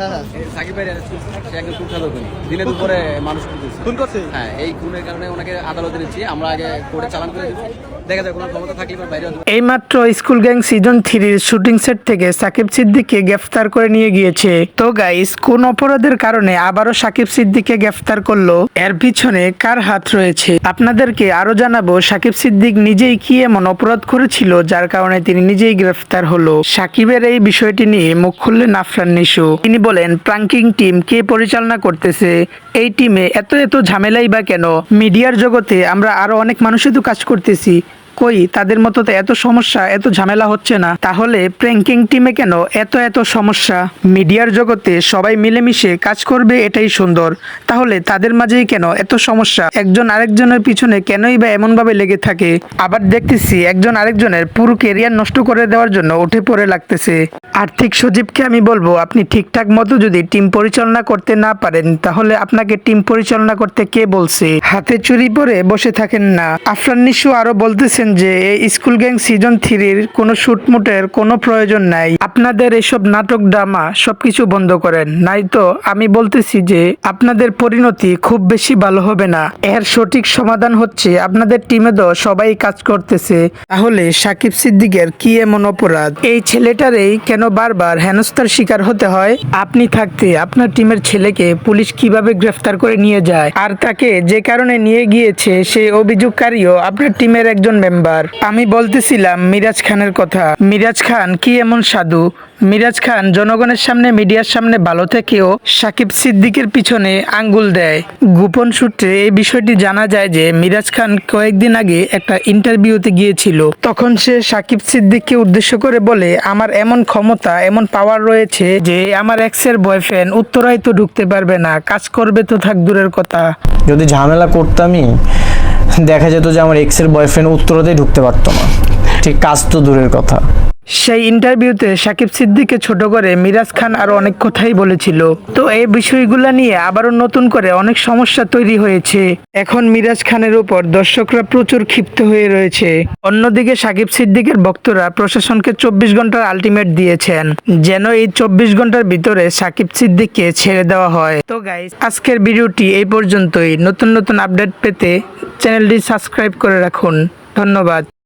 হ্যাঁ। এই সাকিব ভাই সে একজন কুখ্যাত খুনি। দিনে দুপুরে মানুষ খুন করছে। হ্যাঁ এই খুনের কারণে ওনাকে আদালতে নিচ্ছি। আমরা আগে কোর্টে চালান করে দেখা যায় কোনো ক্ষমতা থাকলে বাইরে এইমাত্র স্কুল গ্যাং সিজন থ্রির শুটিং সেট থেকে সাকিব সিদ্দিককে গ্রেফতার করে নিয়ে গিয়েছে। তো গাইস কোন অপরাধের কারণে আবারও সাকিব সিদ্দিককে গ্রেফতার করল? এর পিছনে কার হাত রয়েছে? আপনাদেরকে আরও জানাব সাকিব সিদ্দিক নিজেই কি এমন অপরাধ করেছিল যার কারণে তিনি নিজেই গ্রেফতার হলো। সাকিবের এই বিষয়টি নিয়ে মুখ খুললেন আফরান নিশু। তিনি বলেন, প্রাঙ্কিং টিম কে পরিচালনা করতেছে? এই টিমে এত এত ঝামেলাই বা কেন? মিডিয়ার জগতে আমরা আরও অনেক মানুষই তো কাজ করতেছি। কই তাদের মতো এত সমস্যা, এত ঝামেলা হচ্ছে না। তাহলে প্র্যাঙ্কিং টিমে কেন এত এত সমস্যা? মিডিয়ার জগতে সবাই মিলেমিশে কাজ করবে, এটাই সুন্দর। তাহলে তাদের মাঝেই কেন এত সমস্যা? একজন আরেকজনের পিছনে কেনই বা এমনভাবে লেগে থাকে? আবার দেখতেছি একজন আরেকজনের পুরো কেরিয়ার নষ্ট করে দেওয়ার জন্য উঠে পড়ে লাগতেছে। আর্থিক সজীবকে আমি বলব, আপনি ঠিকঠাক মতো যদি টিম পরিচালনা করতে না পারেন, তাহলে আপনাকে টিম পরিচালনা করতে কে বলছে? হাতে চুরি পরে বসে থাকেন না। আফরান নিশু আরও বলতেছেন যে এই স্কুল গ্যাং সিজন থ্রির কোনো শুটমুটের কোনো প্রয়োজন নাই। আপনাদের এসব নাটক ড্রামা সবকিছু বন্ধ করেন। নাই তো আমি বলতেছি যে আপনাদের পরিণতি খুব বেশি ভালো হবে না। এর সঠিক সমাধান হচ্ছে আপনাদের টিমে তো সবাই কাজ করতেছে। তাহলে সাকিব সিদ্দিকের কি এমন অপরাধ? এই ছেলেটারেই কেন বারবার হেনস্থার শিকার হতে হয়? আপনি থাকতে আপনার টিমের ছেলেকে পুলিশ কীভাবে গ্রেফতার করে নিয়ে যায়? আর তাকে যে কারণে নিয়ে গিয়েছে সেই অভিযোগকারীও আপনার টিমের একজন মেম্বার আমি বলতেছিলাম মিরাজ খানের কথা। মিরাজ খান কি এমন সাধু? মিরাজ খান জনগণের সামনে, মিডিয়ার সামনে ভালো থেকেও সাকিব সিদ্দিকের পিছনে আঙ্গুল দেয়। গোপন সূত্রে এই বিষয়টি জানা যায় যে, মিরাজ খান কয়েকদিন আগে একটা ইন্টারভিউতে গিয়েছিল। তখন সে সাকিব সিদ্দিককে উদ্দেশ্য করে বলে, আমার এমন ক্ষমতা, এমন পাওয়ার রয়েছে যে, আমার এক্সের বয়ফ্রেন্ড উত্তরায় তো ঢুকতে পারবে না। কাজ করবে তো থাক দূরের কথা। যদি ঝামেলা করতামই দেখা যেত যে আমার এক্সের বয়ফ্রেন্ড উত্তরতেই ঢুকতে পারতো না। ঠিক কাজ তো দূরের কথা। সেই ইন্টারভিউতে সাকিব সিদ্দিককে ছোট করে মিরাজ খান আরও অনেক কথাই বলেছিল। তো এই বিষয়গুলো নিয়ে আবারও নতুন করে অনেক সমস্যা তৈরি হয়েছে। এখন মিরাজ খানের উপর দর্শকরা প্রচুর ক্ষিপ্ত হয়ে রয়েছে। অন্যদিকে সাকিব সিদ্দিকের ভক্তরা প্রশাসনকে চব্বিশ ঘণ্টার আলটিমেট দিয়েছেন, যেন এই চব্বিশ ঘণ্টার ভিতরে সাকিব সিদ্দিককে ছেড়ে দেওয়া হয়। তো গাইস আজকের ভিডিওটি এই পর্যন্তই। নতুন নতুন আপডেট পেতে চ্যানেলটি সাবস্ক্রাইব করে রাখুন। ধন্যবাদ।